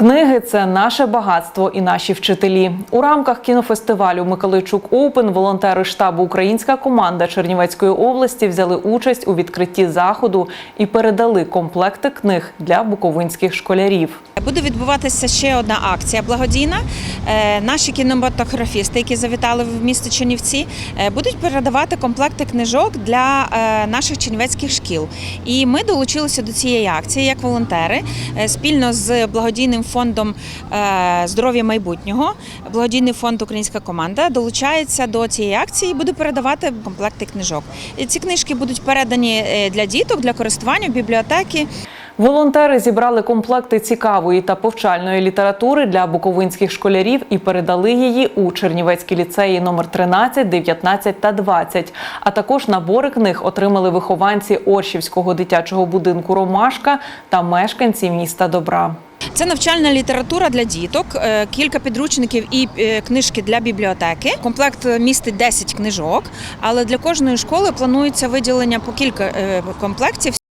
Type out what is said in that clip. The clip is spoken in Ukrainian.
Книги це наше багатство і наші вчителі. У рамках кінофестивалю Миколайчук Оупен волонтери штабу Українська команда Чернівецької області взяли участь у відкритті заходу і передали комплекти книг для буковинських школярів. Буде відбуватися ще одна акція благодійна. Е, Наші кінематографісти, які завітали в місто Чернівці, е, будуть передавати комплекти книжок для е, наших чернівецьких шкіл. І ми долучилися до цієї акції як волонтери спільно з благодійним фондом е, здоров'я майбутнього. Благодійний фонд Українська команда долучається до цієї акції і буде передавати комплекти книжок. Ці книжки будуть передані е, для діток для користування в бібліотеки. Волонтери зібрали комплекти цікавої та повчальної літератури для буковинських школярів і передали її у Чернівецькі ліцеї номер 13, 19 та 20. А також набори книг отримали вихованці Оршівського дитячого будинку Ромашка та мешканці міста Добра. Це навчальна література для діток, е, кілька підручників і е, книжки для бібліотеки. Комплект містить 10 книжок, але для кожної школи планується виділення по кілька е, комплектів.